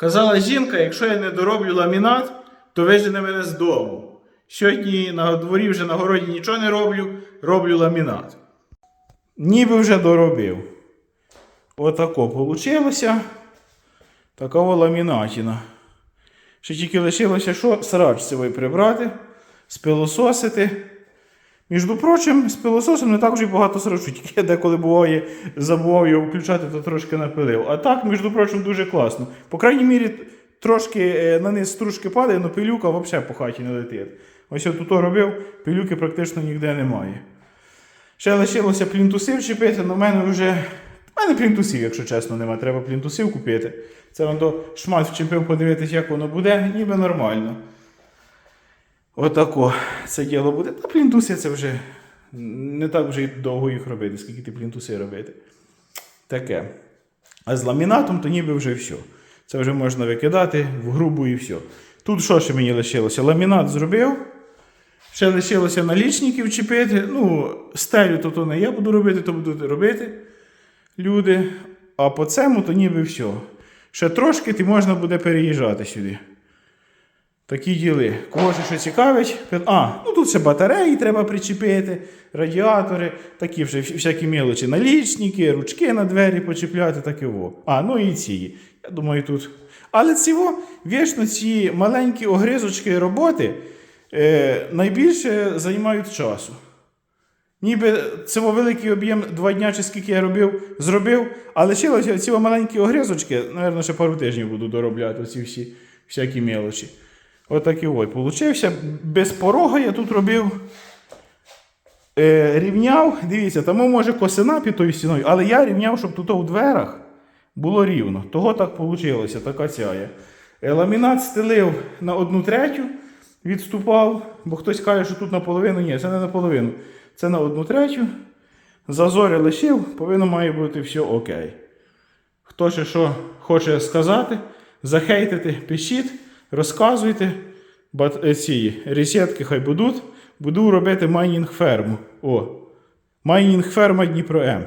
Казала жінка, якщо я не дороблю ламінат, то вижене мене з дому. Сьогодні на дворі вже на городі нічого не роблю, роблю ламінат. Ніби вже доробив. Отако получилося. Такого ламінатіна. Ще тільки лишилося, що срач цивий прибрати, спилососити. Між прочим, з пилососом не так вже багато срачу, тільки я деколи буває, забував його включати, то трошки напилив. А так, між прочим, дуже класно. По крайній мірі, трошки е, на низ стружки падає, але пилюка взагалі по хаті не летить. Ось я тут робив, пилюки практично ніде немає. Ще лишилося плінтуси вчепити, але в мене вже. У мене плінтусів, якщо чесно, нема. Треба плінтусів купити. Це вам до шмат вчепив подивитись, як воно буде, ніби нормально. Отако це діло буде. Та плінтуси це вже не так вже й довго їх робити, скільки ти плінтуси робити. Таке. А з ламінатом то ніби вже все. Це вже можна викидати в грубу і все. Тут що ще мені лишилося? Ламінат зробив. Ще лишилося налічників чіпити. Ну, стелю то, то не я буду робити, то будуть робити люди. А по цьому то ніби все. Ще трошки ти можна буде переїжджати сюди. Такі діли. Кого ще що цікавить? А, ну тут ще батареї треба причепити, радіатори, такі вже всякі мелочі, налічники, ручки на двері почіпляти, таке во. А, ну і ці. Я думаю, тут. Але ціво, вічно ці маленькі огризочки роботи е, найбільше займають часу. Ніби це великий об'єм два дня чи скільки я робив, зробив, а лишилося ці маленькі огризочки, напевно, ще пару тижнів буду доробляти ці всі всякі мелочі. Отакий ой, получився. Без порога я тут робив. Е, рівняв, дивіться, тому може косина під тою стіною, але я рівняв, щоб тут у дверах було рівно. Того так вийшло, така цяя. Е, ламінат стелив на одну третю, відступав, бо хтось каже, що тут наполовину. Ні, це не наполовину. Це на одну третю. Зазори лишив, повинно має бути все окей. Хто ще що хоче сказати, захейтити, пишіть, розказуйте. Е, ці ресетки хай будуть. Буду робити майнінг ферму. О, майнінг ферма Дніпро М.